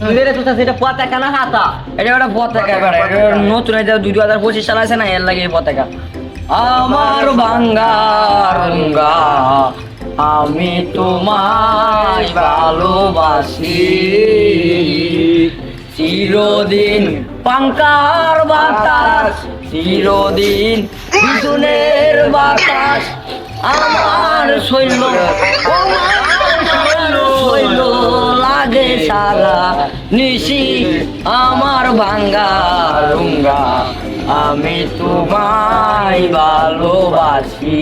এটা পতাকা না হাতা? এটা একটা পতাকা বেড়া নতুন এটা দুই হাজার পঁচিশ সাল আছে না এর লাগে এই পতাকা। আমার বাঙ্গারঙ্গা আমি তোমায় ভালোবাসি। চিরদিন পাঙ্কার বাতাস চিরদিন বাতাস। আমার শৈল আমার শৈল লাগে সারা নিশি আমার ভাঙ্গা রুঙ্গা আমি তোমায় ভালোবাসি।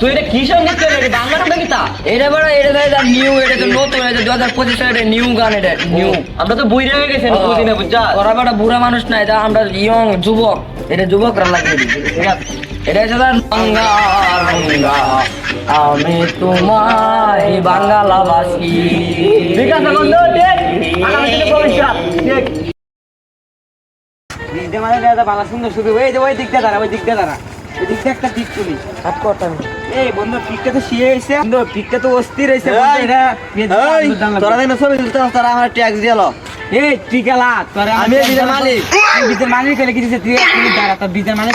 তুই এটা কি সংগীত রে বাংলা নামটা কি তা? এটা বড় এটা এটা নিউ এটা তো নতুন এটা দু হাজার পঁচিশ এটা নিউ গান এটা নিউ আমরা তো বই গেছে বুঝি না বুঝছা ওরা বুড়া মানুষ না এটা আমরা ইয়ং যুবক এটা যুবকরা লাগিয়ে দিচ্ছি এটা রঙ্গা আমি তোমায় বাঙ্গালাবাসী। ঠিক আছে বন্ধু দিনে মানে বাংলা সুন্দর শুধু ওই যে ওই দিকটা দাঁড়া ওই দিকটা দাঁড়া। ওই দিকটা একটা পিক তুলি। হাত করতাম এই বন্ধু পিকটা তো শিয়ে হয়েছে বন্ধু পিকটা তো অস্থির হয়েছে বন্ধু, তোরা ছবি তুলতে তোরা আমার ট্যাক্স দিয়ে লো। এই টিকালা তোর আমি এই মালিক। বিজের মালিক হলে কি তুই এক দাঁড়া তোর বিজের মালিক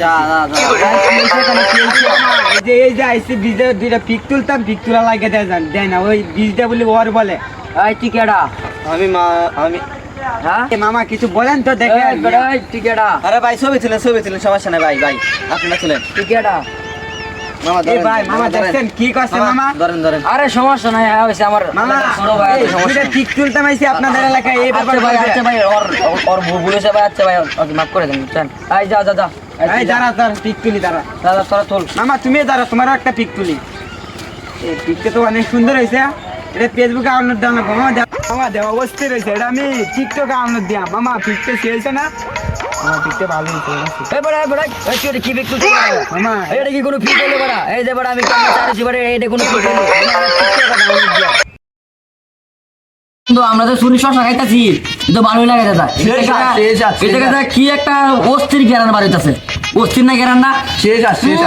যা এই যে এই যে আইসি বীজের দুইটা পিক তুলতাম পিক তুলা লাগে দেয় দেয় না। ওই বীজটা বলি ওর বলে। এই টিকেটা আমি মা আমি হ্যাঁ? মামা কিছু বলেন তো দেখে এই বেটা, এই টিকেটা আরে ভাই ছবি তুলেন ছবি তুলেন সমস্যা নেই ভাই ভাই। আপনারা তুলেন। টিকেটা আপনাদের এলাকায় এই ব্যাপার ভাই। আচ্ছা ভাই ওর ওর- ওর ভুল ভুল হয়েছে ভাই আচ্ছা ভাই ওকে মাফ করে দেন বুঝছেন? এই যা যা যা এই দাঁড়া দাঁড়া পিক তুলি দাঁড়া। দাদা তোরা তোল। মামা তুমি দাঁড়া তোমারও একটা পিক তুলি। এই পিকটা তো অনেক সুন্দর হয়েছে। এটা ফেসবুকে আপলোড দেওয়া না মামা দেওয়া অবশ্যই রয়েছে এটা আমি টিকটকে আপলোড দিয়া মামা পিকটা শেষে না? আমার পিকটা ভালো হয়েছে এই বড়া এই এই তুই কি বিক্রি করছিস? মামা এটা কি কোনো ফি করলে বড়া? এই যে বড়া আমি কেমন চাইছি বড়া এইটা কোনো ফি করলে কিন্তু আমরা তো শুনি শশা খাইতাছি তো ভালোই লাগে দাদা। এটা শেষ কি একটা অস্থির গ্যারান বাড়িতেছে অস্থির না গ্যারান না? শেষ আছে শেষ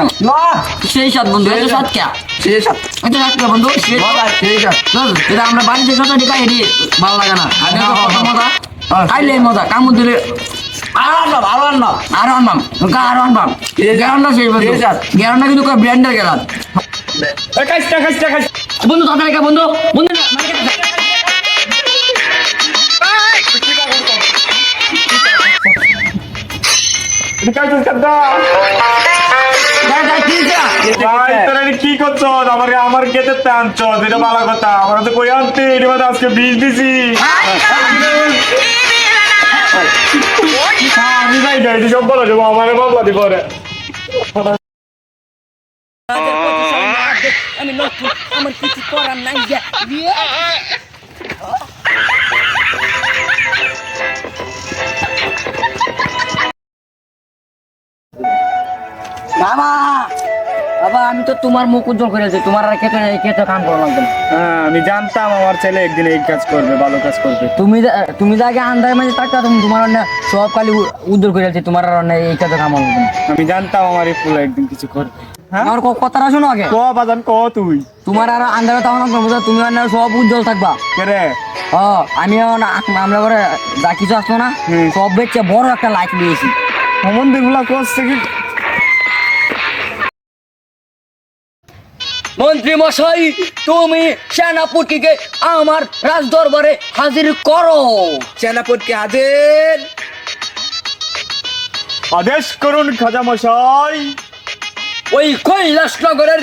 সেই সাত বন্ধু এটা সাত কে? শেষ এটা সাত কে বন্ধু? শেষ এটা আমরা বাড়িতে শশা ঢুকাই ভালো লাগে না। আগে মজা খাইলে মজা কামড় দিলে আর আনবাম আর আনবাম আরও আনবাম গা আরও আনবাম গ্যারান্ডা সেই। গ্যারান্ডা কিন্তু ব্র্যান্ডের গ্যারান কাজটা কাজটা কাজ বন্ধু খা, বন্ধু বন্ধু না, মানে কেটে কি করছ? আমার আমার খেতে টানছ এটা ভালো কথা। আমার তো কই আনতে? এটা বাদে আজকে বীজ দিছি। না এটা সব বলো যাব আমার বাবলা দিব রে আমি নতুন আমার কিছু করার নাই যে বাবা আমি তো তোমার মুখ উজ্জ্বল করেছি তোমার আর খেতে খেতে কাম করা লাগবে হ্যাঁ আমি জানতাম আমার ছেলে একদিন এই কাজ করবে ভালো কাজ করবে। তুমি তুমি যাকে আন্দায় মাঝে থাকতা তুমি তোমার অন্য সব কালি উজ্জ্বল করে আছে তোমার আর অন্য এই কাজে কাম লাগবে আমি জানতাম আমার এই ফুল একদিন কিছু করবে। হ্যাঁ? আমার কথাটা শোনো আগে। ক বাজান ক তুই? তোমার আর আন্দারে তখন বুঝা তুমি সব উজ্জ্বল থাকবা। কে রে? ও আমি আমরা করে যা কিছু আসলো না। সব বেচছে বড় একটা লাইট নিয়েছি। সম্বন্ধে গুলা করছে কি? মন্ত্রী মশাই তুমি সেনাপতিকে আমার রাজ দরবারে হাজির করো। সেনাপতিকে হাজির? আদেশ করুন খাজা মশাই। ওই কৈলাস নগরের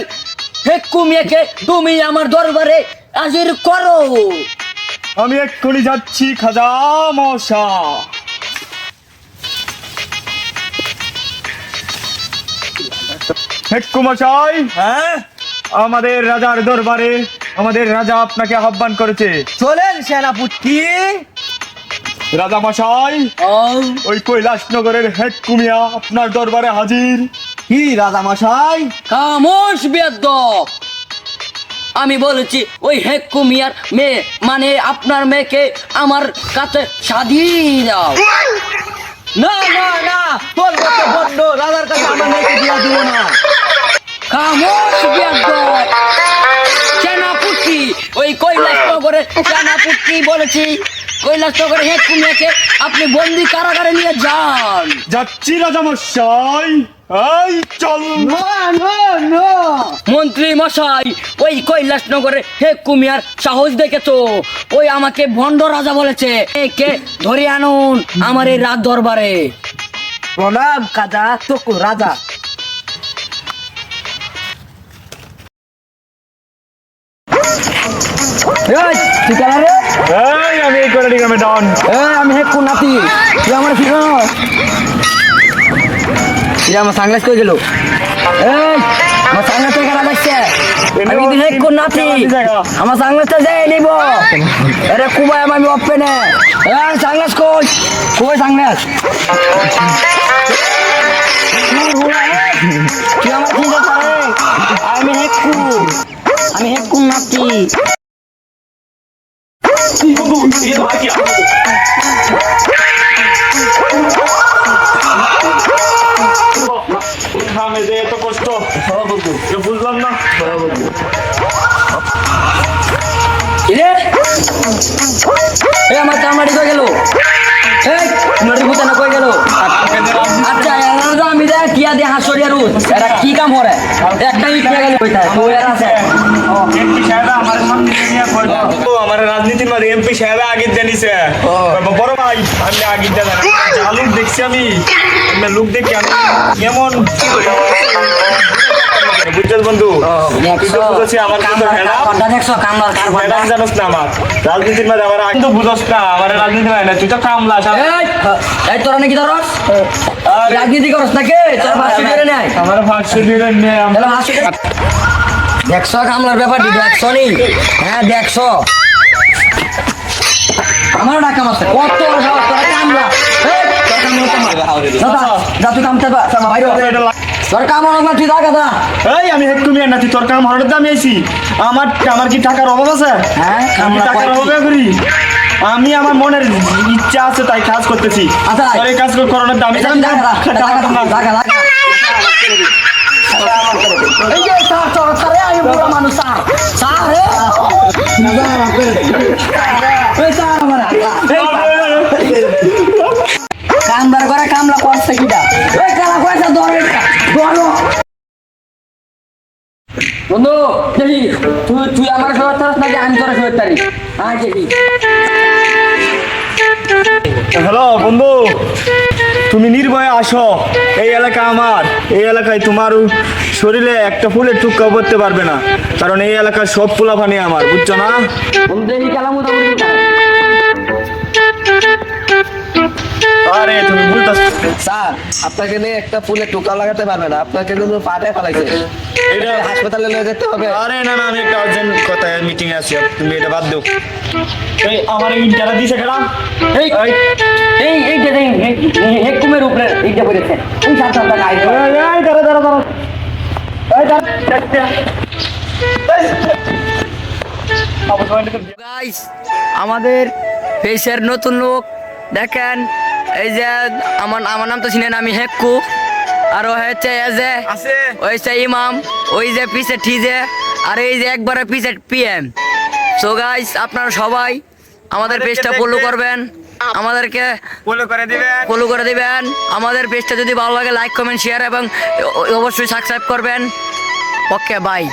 হেক্কু মেয়েকে তুমি আমার দরবারে হাজির করো। আমি এক্ষুনি যাচ্ছি খাজা মশা হেক্কু মশাই। হ্যাঁ? আমাদের রাজার দরবারে আমাদের রাজা আপনাকে আহ্বান করেছে। চলেন সেনাপতি। রাজা মশাই ওই কৈলাস নগরের হেড কুমিয়া আপনার দরবারে হাজির। কি রাজা মশাই? খামোশ বেদ আমি বলেছি ওই হেক্কু মিয়ার মেয়ে মানে আপনার মেয়েকে আমার কাছে স্বাধীন দাও। না না না তোর কত বন্ধ রাজার কাছে আমার মেয়েকে দিয়া দিব না। খামোশ সেনাপতি ওই কৈলাস নগরের সেনাপতি বলেছি। কৈলাস নগরে হেড কুমিয়াকে আপনি বন্দি কারাগারে নিয়ে যান। যাচ্ছি রাজামশাই। এই চল। মন্ত্রী মশাই ওই কৈলাস নগরে হে কুমিয়ার সাহস দেখেছ? ওই আমাকে ভণ্ড রাজা বলেছে একে ধরে আনুন আমার এই রাত দরবারে প্রণাম কাজা তোকু রাজা। তুই কেন রে? এই আমি এই করে গ্রামে ডন এই, আমি হে কোন নাতি তুই আমার ফির আমার সাংলাস কই গেল? এই আমার সাংলাস থেকে কেন দেখছে? আমি কিন্তু কোন নাতি আমার সাংলাসটা যাই নিব। আরে কুবাই আমি ওপেনে এই সাংলাস কই? কই সাংলাস তুই আমার চিন্তা করে আমি হেক্কু নাতি এ আমার চামড়াটি কই গেল এই নড়ি কই আচ্ছা আমি দেখ কিয়া দিয়ে হাসরিয়া রুত এরা কি কাম করে একটা ইট গেল কইতায় তো আছে আমার সামনে নিয়ে রাজনীতি মারি এমপি সাহেব আগে জানিছে বড় ভাই আমি আগে জানি। লোক দেখছি আমি লোক দেখি আমি। বুঝছেন বন্ধু? তুই তো বুঝেছি আমার কিন্তু দেখছ? জানোস না আমার। রাজনীতির মাঝে আমার আগে তো বুঝোস না আমার রাজনীতি মানে তুই তো কামলা এই এই তোরা নাকি ধরস? রাজনীতি করস নাকি? তোর আমার দেখছ কামলার ব্যাপারটি? দেখছ নি? হ্যাঁ দেখছ। আমার ডাকা মারছে কত কামলা। না না আমার আমার কি টাকার অভাব আছে? হ্যাঁ, আমি কামলা টাকার কয় অভাবে করি আমি আমার মনের ইচ্ছা আছে তাই কাজ করতেছি। আচ্ছা। কাজ করানোর দাম এই যে স্যার, স্যার, স্যার, আমি বুড়ো মানুষ, স্যার। স্যার, এই কামদার করে কামলা করছে কিটা ওই কালা কয়েছে ধরে ধরো হ্যাঁ হ্যালো বন্ধু। তুমি নির্ভয়ে আসো। এই এলাকা আমার। এই এলাকায় তোমার শরীরে একটা ফুলের টুকা পড়তে পারবে না। কারণ এই এলাকার সব ফুলাফানি আমার, বুঝছ না? আরে তুমি বলতেছ স্যার আপনাকে নিয়ে একটা ফুলে টোকা লাগাতে পারবে না। আপনাকে কিন্তু পাটে ফেলাইছে। এটা হাসপাতালে নিয়ে যেতে হবে। আরে না না আমি একটা আর্জেন্ট কথা মিটিং আছি। তুমি এটা বাদ দাও। এই আমার এই যারা দিছে খেলা এই এই এই যে এই এই কুমের উপরে এইটা পড়েছে। এই সাত সাত টাকা আইছে এই দাঁড়া দাঁড়া দাঁড়া। এই দাঁড়া গাইস আমাদের ফেসের নতুন লোক দেখেন এই যে আমার আমার নাম তো চিনেন আমি হেক্কু। আর ও হচ্ছে এই যে আছে। ওই যে ইমাম ওই যে পিছে ঠিজে আর এই যে একবারে পিছে পিএম। সো গাইস আপনারা সবাই আমাদের পেজটা ফলো করবেন। আমাদেরকে ফলো করে দিবেন। ফলো করে দিবেন। আমাদের পেজটা যদি ভালো লাগে লাইক কমেন্ট শেয়ার এবং অবশ্যই সাবস্ক্রাইব করবেন। Okay bye